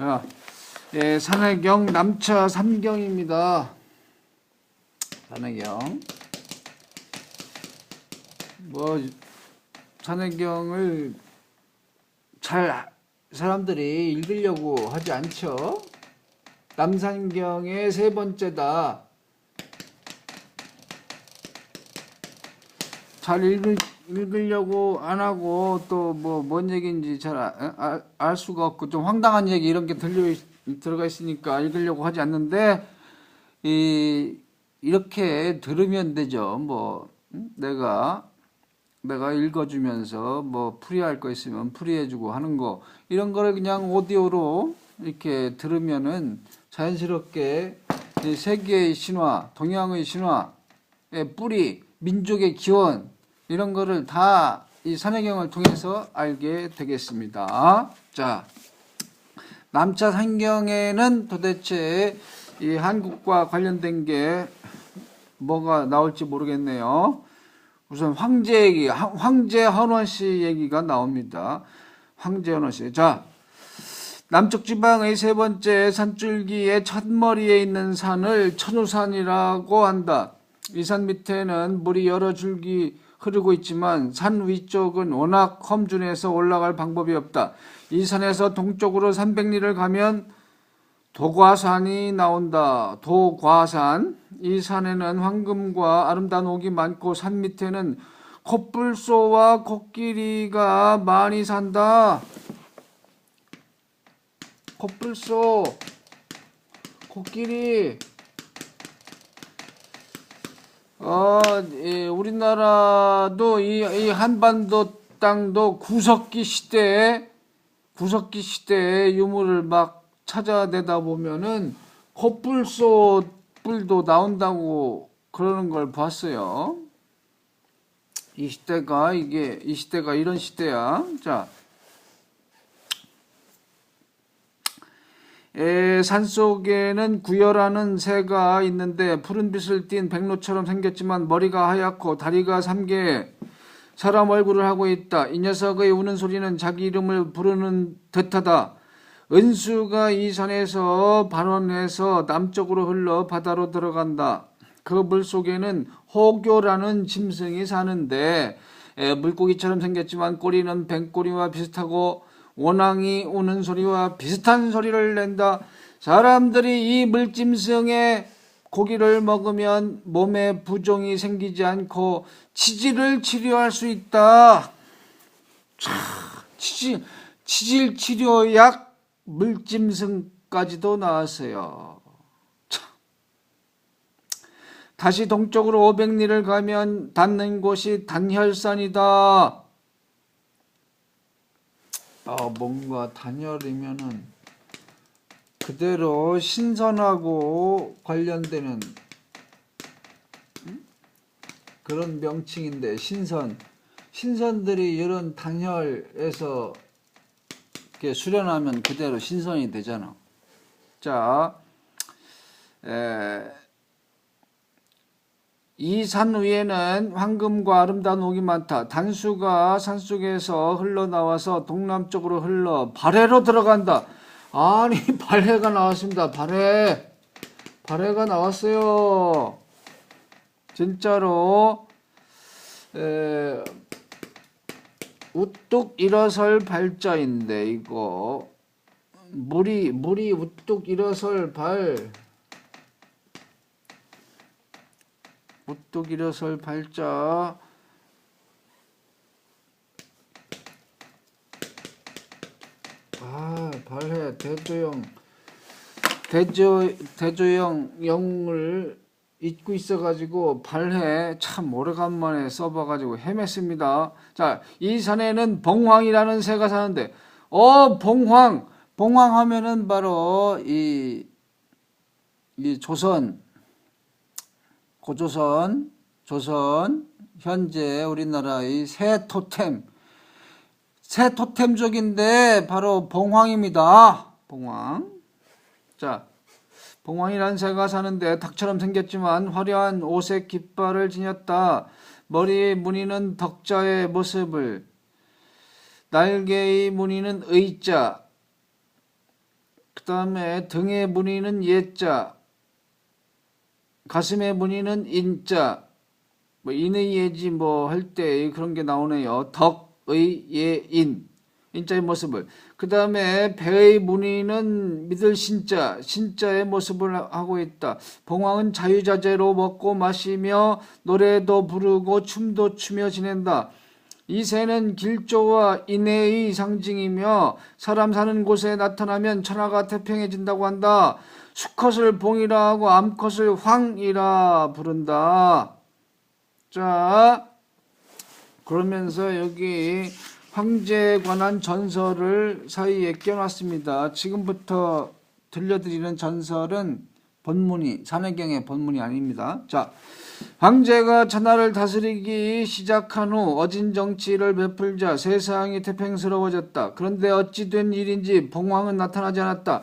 자, 예, 산해경 남차 삼경입니다. 산해경. 뭐 산해경을 잘 사람들이 읽으려고 하지 않죠. 남산경의 세 번째다. 잘 읽을, 읽으려고 안 하고 또 뭐 뭔 얘기인지 잘알 수가 없고 좀 황당한 얘기 이런 게 들려 있- 들어가 있으니까 읽으려고 하지 않는데 이 이렇게 들으면 되죠. 뭐 음? 내가 내가 읽어주면서 뭐 풀이할 거 있으면 풀이해주고 하는 거 이런 거를 그냥 오디오로 이렇게 들으면은 자연스럽게 이 세계의 신화, 동양의 신화의 뿌리, 민족의 기원 이런 거를 다 이 산해경을 통해서 알게 되겠습니다. 자, 남차 산경에는 도대체 이 한국과 관련된 게 뭐가 나올지 모르겠네요. 우선 황제 얘기, 황- 황제 헌원 씨 얘기가 나옵니다. 황제 헌원 씨. 자, 남쪽 지방의 세 번째 산줄기의 첫머리에 있는 산을 천우산이라고 한다. 이 산 밑에는 물이 여러 줄기 흐르고 있지만 산 위쪽은 워낙 험준해서 올라갈 방법이 없다. 이 산에서 동쪽으로 300리를 가면 도과산이 나온다. 도과산. 이 산에는 황금과 아름다운 옥이 많고 산 밑에는 콧불소와 코끼리가 많이 산다. 콧불소, 코끼리. 어, 예, 우리나라도 이, 이 한반도 땅도 구석기 시대에 구석기 시대에 유물을 막 찾아내다 보면은 콧불소 뿔도 나온다고 그러는 걸 봤어요. 이 시대가 이게 이 시대가 이런 시대야. 자, 에, 산속에는 구열하는 새가 있는데 푸른빛을 띤 백로처럼 생겼지만 머리가 하얗고 다리가 삼개 사람 얼굴을 하고 있다. 이 녀석의 우는 소리는 자기 이름을 부르는 듯하다. 은수가 이 산에서 발원해서 남쪽으로 흘러 바다로 들어간다. 그 물 속에는 호교라는 짐승이 사는데 에, 물고기처럼 생겼지만 꼬리는 뱀꼬리와 비슷하고 원앙이 우는 소리와 비슷한 소리를 낸다. 사람들이 이 물짐승의 고기를 먹으면 몸에 부종이 생기지 않고 치질을 치료할 수 있다. 차, 치질, 치질 치료약 물짐승까지도 나왔어요. 참. 다시 동쪽으로 500리를 가면 닿는 곳이 단혈산이다. 아, 뭔가 단열이면은 그대로 신선하고 관련되는 음? 그런 명칭인데 신선 신선들이 이런 단열에서 이렇게 수련하면 그대로 신선이 되잖아. 자, 이 산 위에는 황금과 아름다운 옥이 많다. 단수가 산속에서 흘러나와서 동남쪽으로 흘러 발해로 들어간다. 아니 발해가 나왔습니다. 발해. 발해가 나왔어요. 진짜로 에, 우뚝 일어설 발자인데 이거 물이 물이 우뚝 일어설 발 우뚝 일어설 발자. 아 발해. 대조영 대조 대조영 영을 잊고 있어가지고 발해. 참 오래간만에 써봐가지고 헤맸습니다. 자, 이 산에는 봉황이라는 새가 사는데, 어, 봉황, 봉황 하면은 바로 이, 이 조선, 고조선, 조선, 현재 우리나라의 새 토템, 새 토템족인데 바로 봉황입니다. 봉황. 자, 봉황이라는 새가 사는데 닭처럼 생겼지만 화려한 오색 깃발을 지녔다. 머리의 무늬는 덕자의 모습을, 날개의 무늬는 의자, 다음에 등의 무늬는 예자, 가슴의 무늬는 인자, 뭐 인의 예지 뭐 할 때 그런 게 나오네요. 덕의 예인 인자의 모습을 그 다음에 배의 무늬는 믿을 신자 신자의 모습을 하고 있다. 봉황은 자유자재로 먹고 마시며 노래도 부르고 춤도 추며 지낸다. 이 새는 길조와 인애의 상징이며 사람 사는 곳에 나타나면 천하가 태평해진다고 한다. 수컷을 봉이라 하고 암컷을 황이라 부른다. 자, 그러면서 여기 황제에 관한 전설을 사이에 껴놨습니다. 지금부터 들려드리는 전설은 본문이, 산해경의 본문이 아닙니다. 자, 황제가 천하를 다스리기 시작한 후 어진 정치를 베풀자 세상이 태평스러워졌다. 그런데 어찌 된 일인지 봉황은 나타나지 않았다.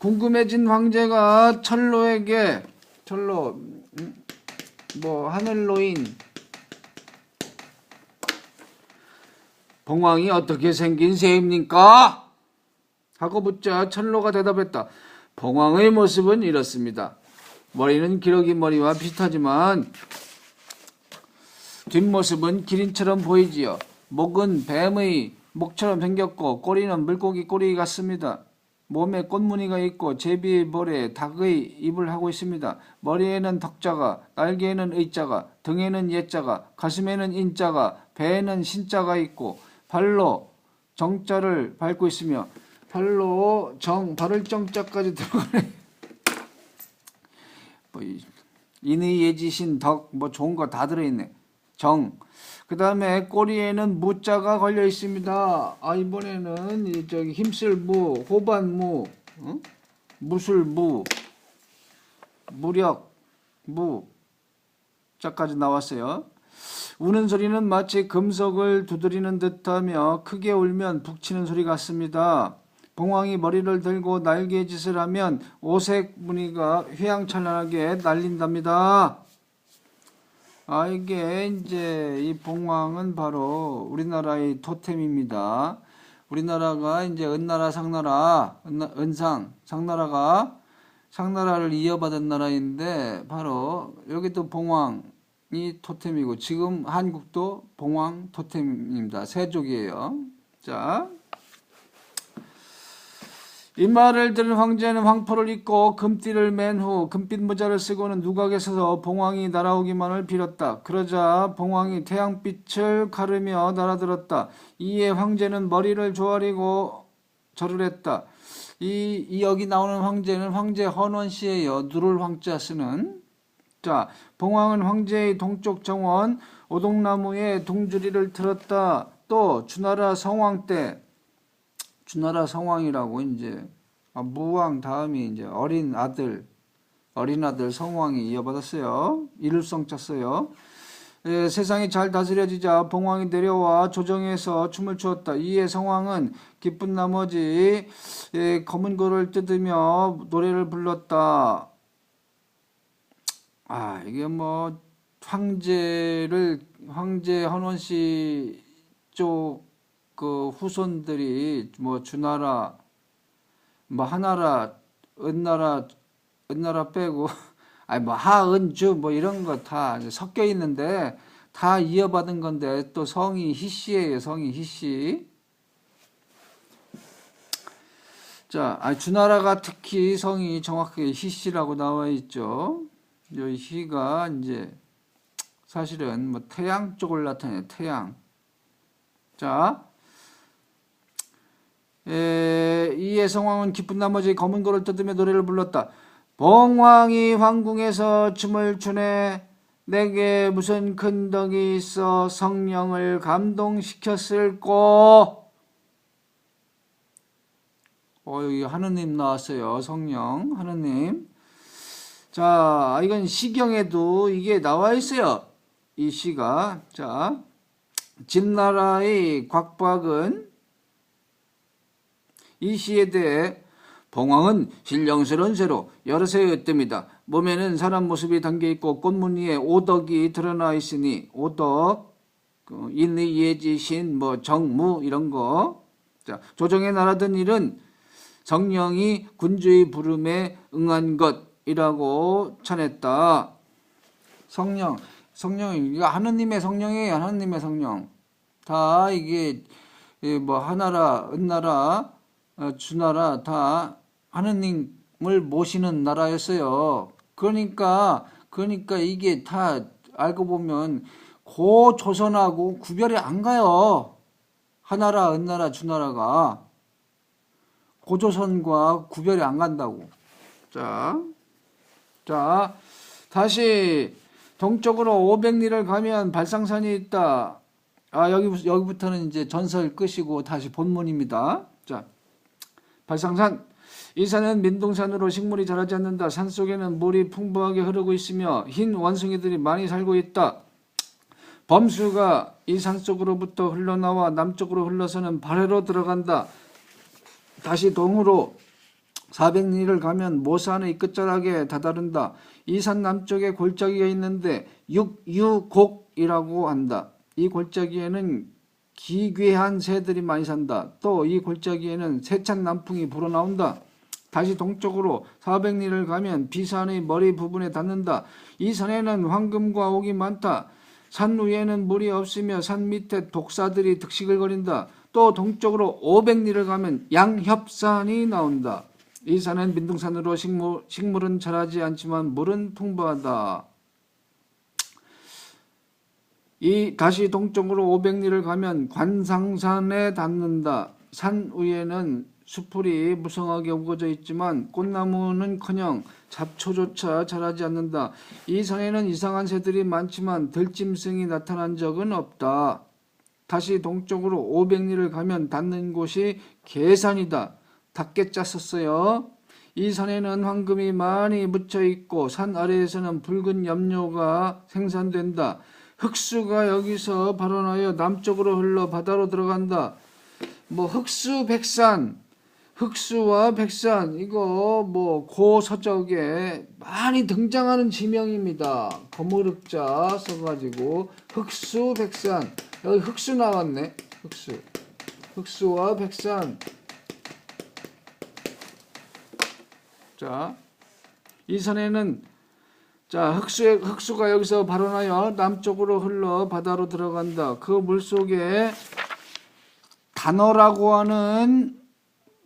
궁금해진 황제가 철로에게 철로 음, 뭐 하늘로인 봉황이 어떻게 생긴 새입니까? 하고 묻자 철로가 대답했다. 봉황의 모습은 이렇습니다. 머리는 기러기 머리와 비슷하지만 뒷모습은 기린처럼 보이지요. 목은 뱀의 목처럼 생겼고 꼬리는 물고기 꼬리 같습니다. 몸에 꽃무늬가 있고 제비의 볼에 닭의 입을 하고 있습니다. 머리에는 덕자가, 날개에는 의자가, 등에는 예자가, 가슴에는 인자가, 배에는 신자가 있고 발로 정자를 밟고 있으며 발로 정 발을 정자까지 들어가네. 뭐 이- 인의 예지신 덕 뭐 좋은 거 다 들어있네. 정. 그 다음에 꼬리에는 무자가 걸려 있습니다. 아 이번에는 이 저기 힘쓸 무, 호반 무, 어? 무술 무, 무력 무 자까지 나왔어요. 우는 소리는 마치 금속을 두드리는 듯하며 크게 울면 북치는 소리 같습니다. 봉황이 머리를 들고 날개짓을 하면 오색 무늬가 휘황찬란하게 날린답니다. 아 이게 이제 이 봉황은 바로 우리나라의 토템입니다. 우리나라가 이제 은나라 상나라 은나- 은상 상나라가 상나라를 이어받은 나라인데 바로 여기도 봉황이 토템이고 지금 한국도 봉황 토템입니다. 세족이에요. 자. 이 말을 들은 황제는 황포를 입고 금띠를 맨 후 금빛 모자를 쓰고는 누각에 서서 봉황이 날아오기만을 빌었다. 그러자 봉황이 태양빛을 가르며 날아들었다. 이에 황제는 머리를 조아리고 절을 했다. 이, 이 여기 나오는 황제는 황제 헌원 씨예요. 누를 황자 쓰는. 자, 봉황은 황제의 동쪽 정원 오동나무에 동주리를 틀었다. 또 주나라 성왕 때 주나라 성왕이라고 이제 아, 무왕 다음이 이제 어린 아들 어린 아들 성왕이 이어받았어요. 이룰성 짰어요. 예, 세상이 잘 다스려지자 봉황이 내려와 조정에서 춤을 추었다. 이에 성왕은 기쁜 나머지 예, 검은 고를 뜯으며 노래를 불렀다. 아 이게 뭐 황제를 황제 헌원 씨 쪽 그 후손들이 뭐 주나라 뭐 하나라 은나라 은나라 빼고 아니 뭐 하은주 뭐 이런 거 다 섞여 있는데 다 이어받은 건데 또 성이 희씨예요 성이 희씨. 자 아, 주나라가 특히 성이 정확하게 희씨라고 나와 있죠. 이 희가 이제 사실은 뭐 태양 쪽을 나타내요 태양. 자 에, 이에 성왕은 기쁜 나머지 검은 고를 뜯으며 노래를 불렀다. 봉황이 황궁에서 춤을 추네 내게 무슨 큰 덕이 있어 성령을 감동시켰을꼬. 어, 여기 하느님 나왔어요. 성령, 하느님. 자, 이건 시경에도 이게 나와 있어요. 이 시가. 자, 진나라의 곽박은 이 시에 대해 봉황은 신령스러운 새로 새의 뜹니다. 몸에는 사람 모습이 담겨 있고 꽃무늬에 오덕이 드러나 있으니 오덕, 그 인의 예지 신, 뭐 정무 이런 거. 자 조정에 나라던 일은 성령이 군주의 부름에 응한 것이라고 찬했다. 성령, 성령, 이거 하느님의 성령이에요. 하느님의 성령. 다 이게 이뭐 하나라, 은나라, 어, 주나라 다 하느님을 모시는 나라였어요. 그러니까 그러니까 이게 다 알고 보면 고 조선하고 구별이 안 가요. 하나라, 은나라, 주나라가 고조선과 구별이 안 간다고. 자, 자, 다시 동쪽으로 500리를 가면 발상산이 있다. 아, 여기, 여기부터는 이제 전설 끝이고 다시 본문입니다. 자, 발상산. 이 산은 민둥산으로 식물이 자라지 않는다. 산 속에는 물이 풍부하게 흐르고 있으며 흰 원숭이들이 많이 살고 있다. 범수가 이 산 속으로부터 흘러나와 남쪽으로 흘러서는 발해로 들어간다. 다시 동으로 400리를 가면 모산의 끝자락에 다다른다. 이 산 남쪽에 골짜기가 있는데 육유곡이라고 한다. 이 골짜기에는 기괴한 새들이 많이 산다. 또 이 골짜기에는 세찬 남풍이 불어나온다. 다시 동쪽으로 400리를 가면 비산의 머리 부분에 닿는다. 이 산에는 황금과 옥이 많다. 산 위에는 물이 없으며 산 밑에 독사들이 득식을 거린다. 또 동쪽으로 500리를 가면 양협산이 나온다. 이 산은 민둥산으로 식물, 식물은 자라지 않지만 물은 풍부하다. 이 다시 동쪽으로 500리를 가면 관상산에 닿는다. 산 위에는 수풀이 무성하게 우거져 있지만 꽃나무는커녕 잡초조차 자라지 않는다. 이 산에는 이상한 새들이 많지만 들짐승이 나타난 적은 없다. 다시 동쪽으로 500리를 가면 닿는 곳이 계산이다. 닿게 짰었어요. 이 산에는 황금이 많이 묻혀 있고 산 아래에서는 붉은 염료가 생산된다. 흑수가 여기서 발원하여 남쪽으로 흘러 바다로 들어간다. 뭐 흑수 백산, 흑수와 백산 이거 뭐 고서적에 많이 등장하는 지명입니다. 거무륵자 써가지고 흑수 백산 여기 흑수 나왔네. 흑수, 흑수와 백산. 자, 이 산에는 자, 흑수, 흑수가 여기서 발원하여 남쪽으로 흘러 바다로 들어간다. 그 물속에 단어라고 하는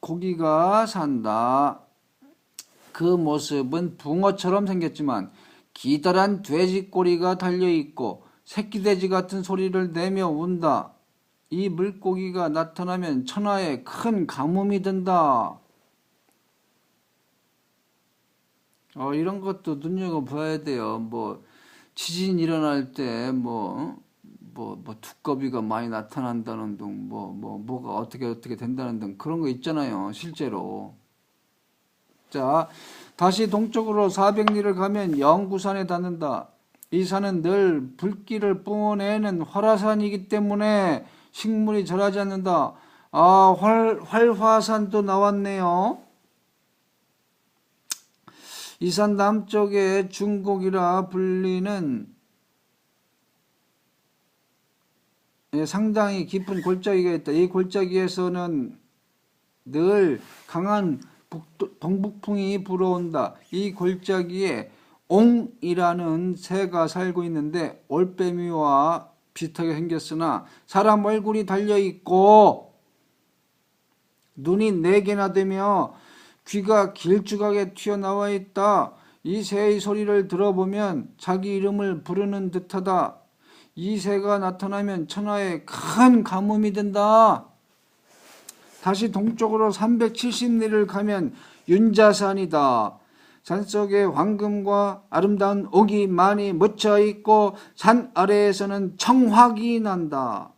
고기가 산다. 그 모습은 붕어처럼 생겼지만 기다란 돼지 꼬리가 달려 있고 새끼 돼지 같은 소리를 내며 운다. 이 물고기가 나타나면 천하에 큰 가뭄이 든다. 어, 이런 것도 눈여겨봐야 돼요. 뭐, 지진 일어날 때, 뭐, 뭐, 뭐, 두꺼비가 많이 나타난다는 등, 뭐, 뭐, 뭐가 어떻게 어떻게 된다는 등, 그런 거 있잖아요. 실제로. 자, 다시 동쪽으로 400리를 가면 영구산에 닿는다. 이 산은 늘 불길을 뿜어내는 활화산이기 때문에 식물이 자라지 않는다. 아, 활, 활화산도 나왔네요. 이산 남쪽에 중곡이라 불리는 예, 상당히 깊은 골짜기가 있다. 이 골짜기에서는 늘 강한 북도, 동북풍이 불어온다. 이 골짜기에 옹이라는 새가 살고 있는데 올빼미와 비슷하게 생겼으나 사람 얼굴이 달려 있고 눈이 네 개나 되며 귀가 길쭉하게 튀어나와 있다. 이 새의 소리를 들어보면 자기 이름을 부르는 듯하다. 이 새가 나타나면 천하에 큰 가뭄이 된다. 다시 동쪽으로 370리를 가면 윤자산이다. 산속에 황금과 아름다운 옥이 많이 묻혀 있고 산 아래에서는 청확이 난다.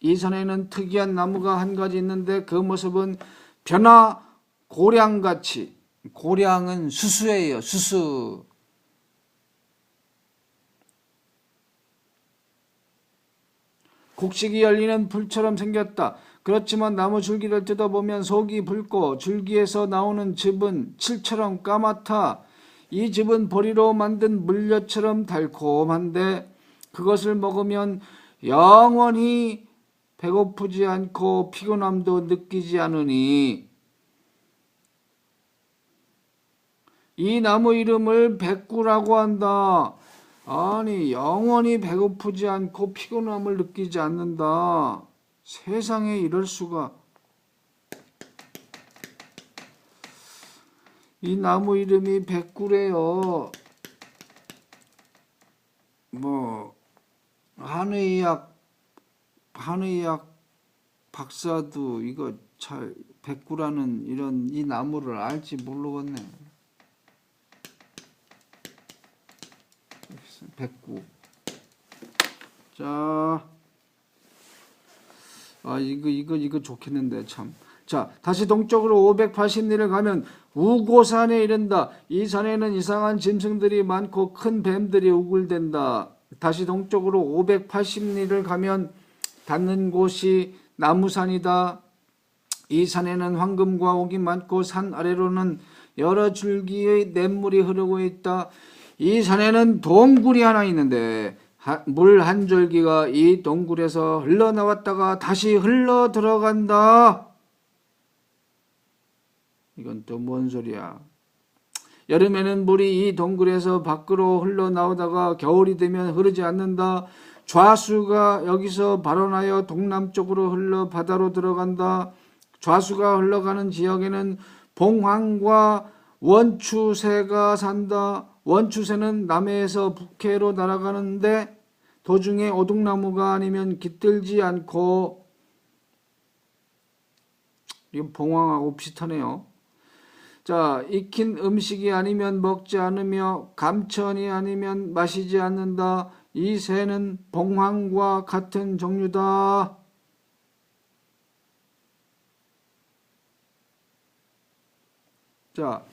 이 산에는 특이한 나무가 한 가지 있는데 그 모습은 변화 고량같이 고량은 수수예요. 수수. 곡식이 열리는 불처럼 생겼다. 그렇지만 나무 줄기를 뜯어보면 속이 붉고 줄기에서 나오는 즙은 칠처럼 까맣다. 이 즙은 보리로 만든 물엿처럼 달콤한데 그것을 먹으면 영원히 배고프지 않고 피곤함도 느끼지 않으니 이 나무 이름을 백구라고 한다. 아니 영원히 배고프지 않고 피곤함을 느끼지 않는다. 세상에 이럴 수가. 이 나무 이름이 백구래요. 뭐 한의학 한의학 박사도 이거 잘 백구라는 이런 이 나무를 알지 모르겠네. 백구. 자, 아 이거 이거 이거 좋겠는데 참. 자, 다시 동쪽으로 580리를 가면 우고산에 이른다. 이 산에는 이상한 짐승들이 많고 큰 뱀들이 우글댄다. 다시 동쪽으로 580리를 가면 닿는 곳이 나무산이다. 이 산에는 황금과 옥이 많고 산 아래로는 여러 줄기의 냇물이 흐르고 있다. 이 산에는 동굴이 하나 있는데 물 한 줄기가 이 동굴에서 흘러나왔다가 다시 흘러 들어간다. 이건 또 뭔 소리야? 여름에는 물이 이 동굴에서 밖으로 흘러나오다가 겨울이 되면 흐르지 않는다. 좌수가 여기서 발원하여 동남쪽으로 흘러 바다로 들어간다. 좌수가 흘러가는 지역에는 봉황과 원추새가 산다. 원추새는 남해에서 북해로 날아가는데 도중에 오동나무가 아니면 깃들지 않고 이건 봉황하고 비슷하네요. 자, 익힌 음식이 아니면 먹지 않으며 감천이 아니면 마시지 않는다. 이 새는 봉황과 같은 종류다. 자,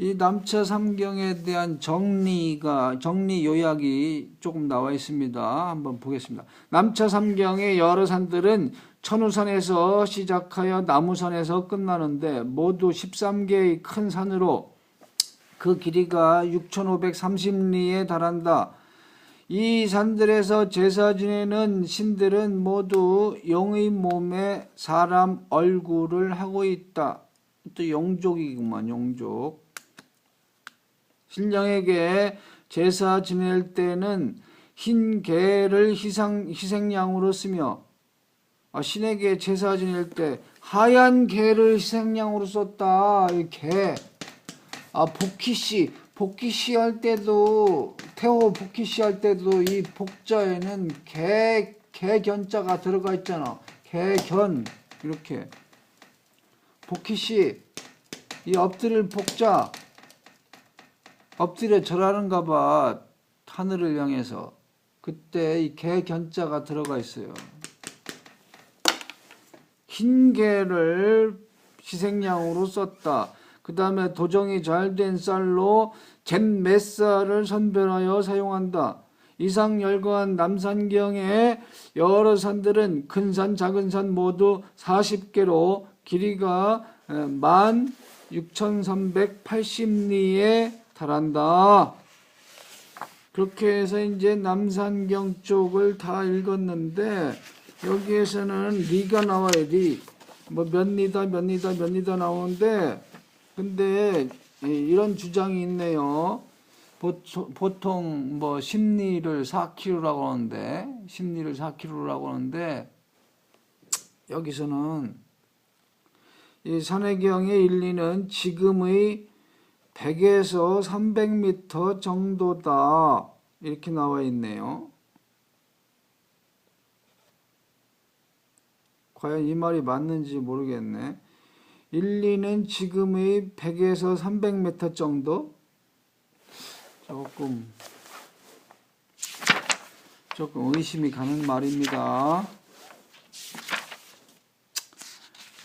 이 남차 삼경에 대한 정리가 정리 요약이 조금 나와 있습니다. 한번 보겠습니다. 남차 삼경의 여러 산들은 천우산에서 시작하여 나무산에서 끝나는데 모두 13개의 큰 산으로 그 길이가 6,530리에 달한다. 이 산들에서 제사 지내는 신들은 모두 용의 몸에 사람 얼굴을 하고 있다. 또 용족이구만 용족. 신령에게 제사 지낼 때는 흰 개를 희생, 희생양으로 쓰며 아, 신에게 제사 지낼 때 하얀 개를 희생양으로 썼다. 이 개. 아 복희씨 복희씨 할 때도 태호 복희씨 할 때도 이 복자에는 개 개견자가 들어가 있잖아. 개견 이렇게 복희씨 이 엎드릴 복자 엎드려 절하는가 봐 하늘을 향해서 그때 이 개견자가 들어가 있어요. 흰 개를 희생양으로 썼다. 그 다음에 도정이 잘 된 쌀로 잼 몇 쌀을 선별하여 사용한다. 이상 열거한 남산경의 여러 산들은 큰 산, 작은 산 모두 40개로 길이가 16,380리에 달한다. 그렇게 해서 이제 남산경 쪽을 다 읽었는데 여기에서는 리가 나와요. 리. 뭐몇 리다 몇 리다 몇 리다 나오는데 근데 이런 주장이 있네요. 보통 뭐 심리를 4kg라고 하는데 심리를 4kg라고 하는데 여기서는 이 산해경의 일리는 지금의 100에서 300m 정도다 이렇게 나와 있네요. 과연 이 말이 맞는지 모르겠네. 1, 2는 지금의 100에서 300m 정도? 조금 조금 의심이 가는 말입니다.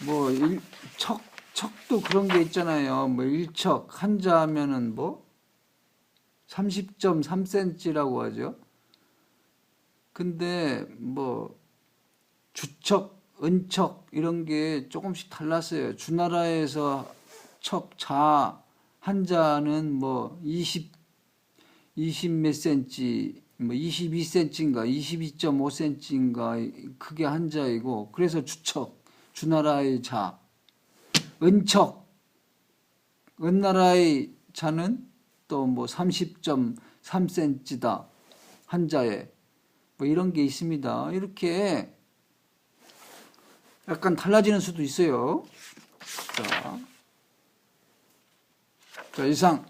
뭐 일, 척 척도 그런 게 있잖아요. 뭐 1척 한자 하면은 뭐 30.3cm라고 하죠. 근데 뭐 주척 은척 이런 게 조금씩 달랐어요. 주나라에서 척, 자, 한자는 뭐 20, 20몇 센치, 뭐 22cm인가 22.5cm인가 크게 한자이고 그래서 주척, 주나라의 자, 은척, 은나라의 차는 또 뭐 30.3cm다. 한자에. 뭐 이런 게 있습니다. 이렇게 약간 달라지는 수도 있어요. 자, 자 이상